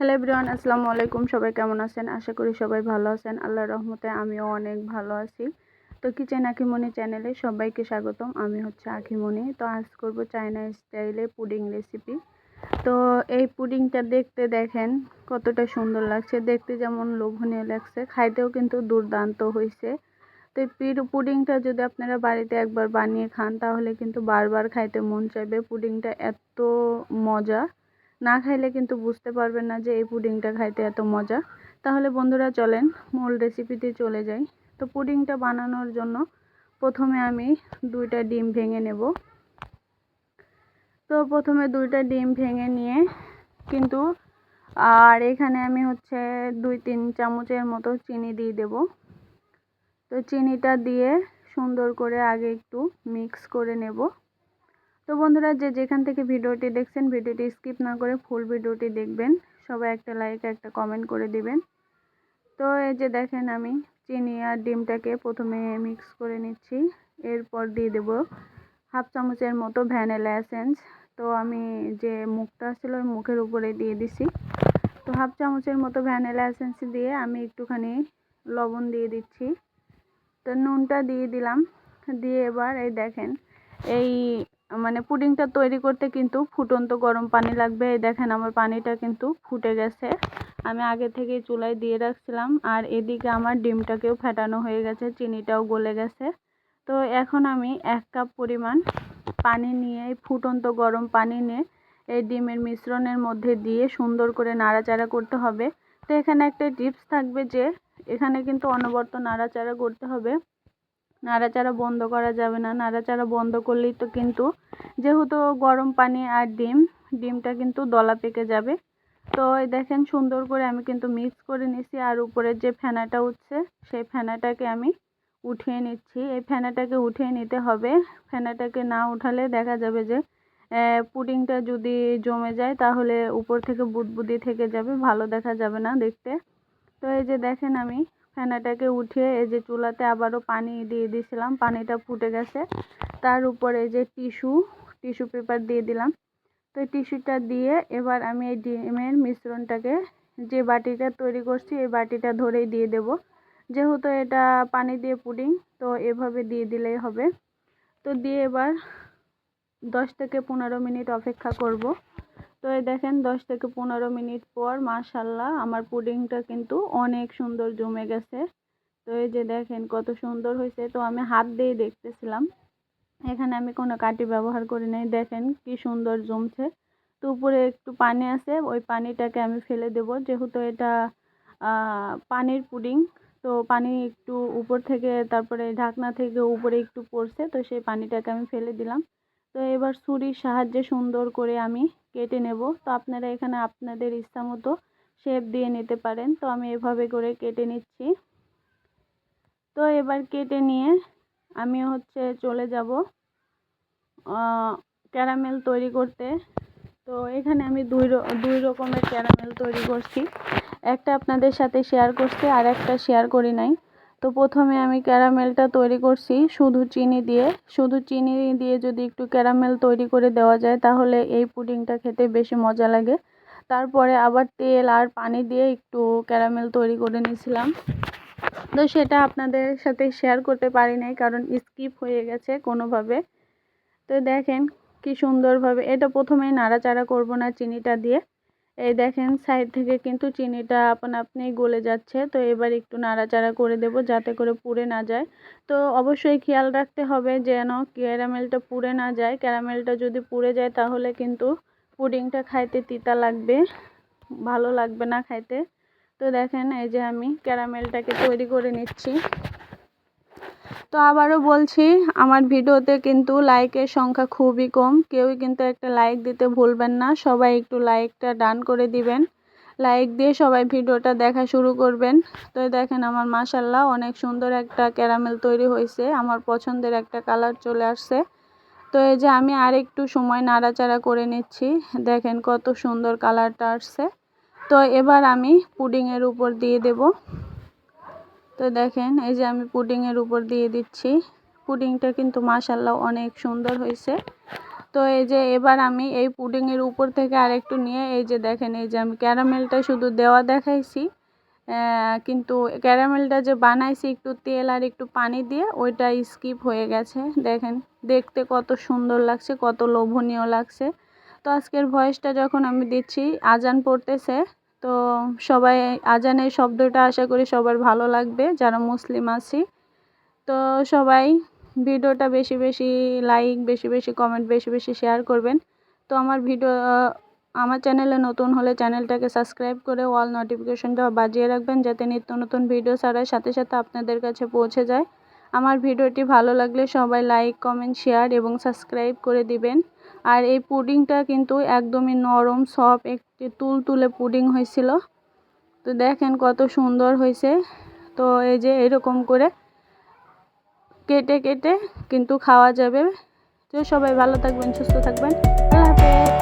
Hello everyone, আসসালামু আলাইকুম। সবাই কেমন আছেন? আশা করি সবাই ভালো আছেন। আল্লাহর রহমতে আমিও অনেক ভালো আছি। তো কিচেন আখিমণি চ্যানেলে সবাইকে স্বাগতম। আমি হচ্ছে আখিমণি তো আজ করব চায়না স্টাইলে পুডিং রেসিপি। তো এই পুডিংটা দেখতে দেখেন কতটা সুন্দর লাগছে। দেখতে যেমন লোভনীয় লাগছে। খাইতেও কিন্তু দুর্দান্ত হয়েছে তো এই পুডিংটা যদি আপনারা বাড়িতে একবার বানিয়ে খান, তাহলে কিন্তু বারবার খাইতে মন চাইবে। পুডিংটা এত মজা। না খাইলে কিন্তু বুঝতে পারবেন না যে এই পুডিংটা খাইতে এত মজা। তাহলে বন্ধুরা চলেন, মূল রেসিপিতে চলে যাই। তো পুডিংটা বানানোর জন্য প্রথমে আমি দুইটা ডিম ভেঙে নেব। তো প্রথমে দুইটা ডিম ভেঙে নিয়ে কিন্তু, আর এখানে আমি হচ্ছে দুই তিন চামচের মতো চিনি দিয়ে দেব। তো চিনিটা দিয়ে সুন্দর করে আগে একটু মিক্স করে নেব। তো বন্ধুরা যে যেখান থেকে ভিডিওটি দেখছেন, ভিডিওটি স্কিপ না করে ফুল ভিডিওটি দেখবেন। সবাই একটা লাইক, একটা কমেন্ট করে দিবেন। তো এই যে দেখেন আমি চিনি আর ডিমটাকে প্রথমে মিক্স করে নিচ্ছি। এরপর দিয়ে দেব হাফ চামচের মতো ভ্যানিলা এসেন্স। তো আমি যে মুখটা ছিল ওই মুখের উপরে দিয়ে দিছি। তো হাফ চামচের মতো ভ্যানিলা এসেন্স দিয়ে আমি একটুখানি লবণ দিয়ে দিচ্ছি। তো নুনটা দিয়ে দিলাম। দিয়ে এবার এই দেখেন, এই মানে পুডিংটা তৈরি করতে কিন্তু ফুটন্ত গরম পানি লাগবে। এই দেখেন আমার পানিটা কিন্তু ফুটে গেছে। আমি আগে থেকেই চুলায় দিয়ে রাখছিলাম আর এদিকে আমার ডিমটাকেও ফেটানো হয়ে গেছে, চিনিটাও গলে গেছে। তো এখন আমি এক কাপ পরিমাণ পানি নিয়ে ফুটন্ত গরম পানি নিয়ে এই ডিমের মিশ্রণের মধ্যে দিয়ে সুন্দর করে নাড়াচাড়া করতে হবে। তো এখানে একটা টিপস থাকবে যে, এখানে কিন্তু অনবরত নাড়াচাড়া করতে হবে। নাড়াচাড়া বন্ধ করা যাবে না। নাড়াচাড়া বন্ধ করলেই তো কিন্তু যেহেতু গরম পানি আর ডিম, ডিমটা কিন্তু দলা পেকে যাবে। তো এই দেখেন সুন্দর করে আমি কিন্তু মিক্স করে নিছি আর উপরে যে ফেনাটা উঠছে, সেই ফেনাটাকে আমি উঠিয়ে নিচ্ছি। এই ফেনাটাকে উঠিয়ে নিতে হবে। ফেনাটাকে না উঠালে দেখা যাবে যে পুডিংটা যদি জমে যায় তাহলে উপর থেকে বুদবুদি থেকে যাবে, ভালো দেখা যাবে না দেখতে। তো এই যে দেখেন আমি ফেনাটাকে উঠিয়ে এই যে চুলাতে আবারও পানি দিয়ে দিয়েছিলাম। পানিটা ফুটে গেছে। তার উপরে যে টিস্যু টিস্যু পেপার দিয়ে দিলাম। তো টিস্যুটা দিয়ে এবার আমি এই ডিমের মিশ্রণটাকে যে বাটিটা তৈরি করছি, এই বাটিটা ধরেই দিয়ে দেব। যেহেতু এটা পানি দিয়ে পুডিং, তো এভাবে দিয়ে দিলেই হবে। তো দিয়ে এবার দশ থেকে পনেরো মিনিট অপেক্ষা করব। তো এই দেখেন, দশ থেকে পনেরো মিনিট পর, মাশাল্লাহ, আমার পুডিংটা কিন্তু অনেক সুন্দর জমে গেছে। তো এই যে দেখেন, কত সুন্দর হয়েছে। তো আমি হাত দিয়ে দেখতেছিলাম। এখানে আমি কোনো কাটি ব্যবহার করি নাই। দেখেন, কি সুন্দর জমছে। তো উপরে একটু পানি আছে, ওই পানিটাকে আমি ফেলে দেব। যেহেতু এটা পানির পুডিং, তো পানি একটু উপর থেকে, তারপরে ঢাকনা থেকে উপরে একটু পড়ছে। তো সেই পানিটাকে আমি ফেলে দিলাম। তো এবার ছুরির সাহায্যে সুন্দর করে আমি কেটে নেব। তো আপনারা এখানে আপনাদের ইচ্ছা মতো শেপ দিয়ে নিতে পারেন। তো আমি এভাবে করে কেটে নিচ্ছি। তো এবার কেটে নিয়ে আমি হচ্ছে চলে যাব ক্যারামেল তৈরি করতে। তো এখানে আমি দুই দুই রকমের ক্যারামেল তৈরি করছি। একটা আপনাদের সাথে শেয়ার করছি আর একটা শেয়ার করি নাই। তো প্রথমে আমি ক্যারামেলটা তৈরি করছি শুধু চিনি দিয়ে। শুধু চিনি দিয়ে যদি একটু ক্যারামেল তৈরি করে দেওয়া যায় তাহলে এই পুডিংটা খেতে বেশি মজা লাগে। তারপরে আবার তেল আর পানি দিয়ে একটু ক্যারামেল তৈরি করে নিয়েছিলাম। তো সেটা আপনাদের সাথে শেয়ার করতে পারি নাই কারণ স্কিপ হয়ে গেছে কোনোভাবে। তো দেখেন কি সুন্দরভাবে, এটা প্রথমেই নাড়াচাড়া করব না চিনিটা দিয়ে। এই দেখেন, সাইড থেকে কিন্তু চিনিটা আপন আপনি গলে যাচ্ছে। তো এবার একটু নাড়াচাড়া করে দেব যাতে করে পুড়ে না যায়। তো অবশ্যই খেয়াল রাখতে হবে যেন ক্যারামেলটা পুড়ে না যায়। ক্যারামেলটা যদি পুড়ে যায় তাহলে কিন্তু পুডিংটা খাইতে তিতা লাগবে, ভালো লাগবে না খাইতে। তো দেখেন, এই যে আমি ক্যারামেলটাকে তৈরি করে নিচ্ছি। তো আবারও বলছি, আমার ভিডিওতে কিন্তু লাইকের সংখ্যা খুবই কম। কেউই কিন্তু একটা লাইক দিতে ভুলবেন না। সবাই একটু লাইকটা ডান করে দিবেন। লাইক দিয়ে সবাই ভিডিওটা দেখা শুরু করবেন। তো দেখেন আমার মাসাল্লাহ অনেক সুন্দর একটা ক্যারামেল তৈরি হয়েছে। আমার পছন্দের একটা কালার চলে আসছে। তো এই যে আমি আর একটু সময় নাড়াচাড়া করে নিচ্ছি। দেখেন কত সুন্দর কালারটা আসছে। তো এবার আমি পুডিংয়ের উপর দিয়ে দেব। তো দেখেন, এই যে আমি পুডিংয়ের উপর দিয়ে দিচ্ছি। পুডিংটা কিন্তু মাসাল্লাহ অনেক সুন্দর হয়েছে। তো এই যে এবার আমি এই পুডিংয়ের উপর থেকে আরেকটু নিয়ে, এই যে দেখেন, এই যে আমি ক্যারামেলটা শুধু দেওয়া দেখাইছি কিন্তু ক্যারামেলটা যে বানাইছি একটু তেল আর একটু পানি দিয়ে, ওইটা স্কিপ হয়ে গেছে। দেখেন, দেখতে কত সুন্দর লাগছে, কত লোভনীয় লাগছে। তো আজকের ভয়েসটা যখন আমি দিচ্ছি, আজান পড়তেছে তো সবাই আজানের শব্দটা আশা করি সবার ভালো লাগবে, যারা মুসলিম আছি। তো সবাই ভিডিওটা বেশি বেশি লাইক বেশি বেশি কমেন্ট বেশি বেশি শেয়ার করবেন। তো আমার ভিডিও আমার চ্যানেলে নতুন হলে চ্যানেলটাকে সাবস্ক্রাইব করে অল নোটিফিকেশনটা বাজিয়ে রাখবেন, যাতে নিত্য নতুন ভিডিও ছাড়ার সাথে সাথে আপনাদের কাছে পৌঁছে যায়। আমার ভিডিওটি ভালো লাগলে সবাই লাইক কমেন্ট শেয়ার এবং সাবস্ক্রাইব করে দিবেন। আর এই পুডিংটা কিন্তু একদমই নরম সফট একটি তুল তুলে পুডিং হয়েছিল। তো দেখেন কত সুন্দর হয়েছে। তো এই যে এরকম করে কেটে কেটে কিন্তু খাওয়া যাবে। তো সবাই ভালো থাকবেন, সুস্থ থাকবেন। আল্লাহ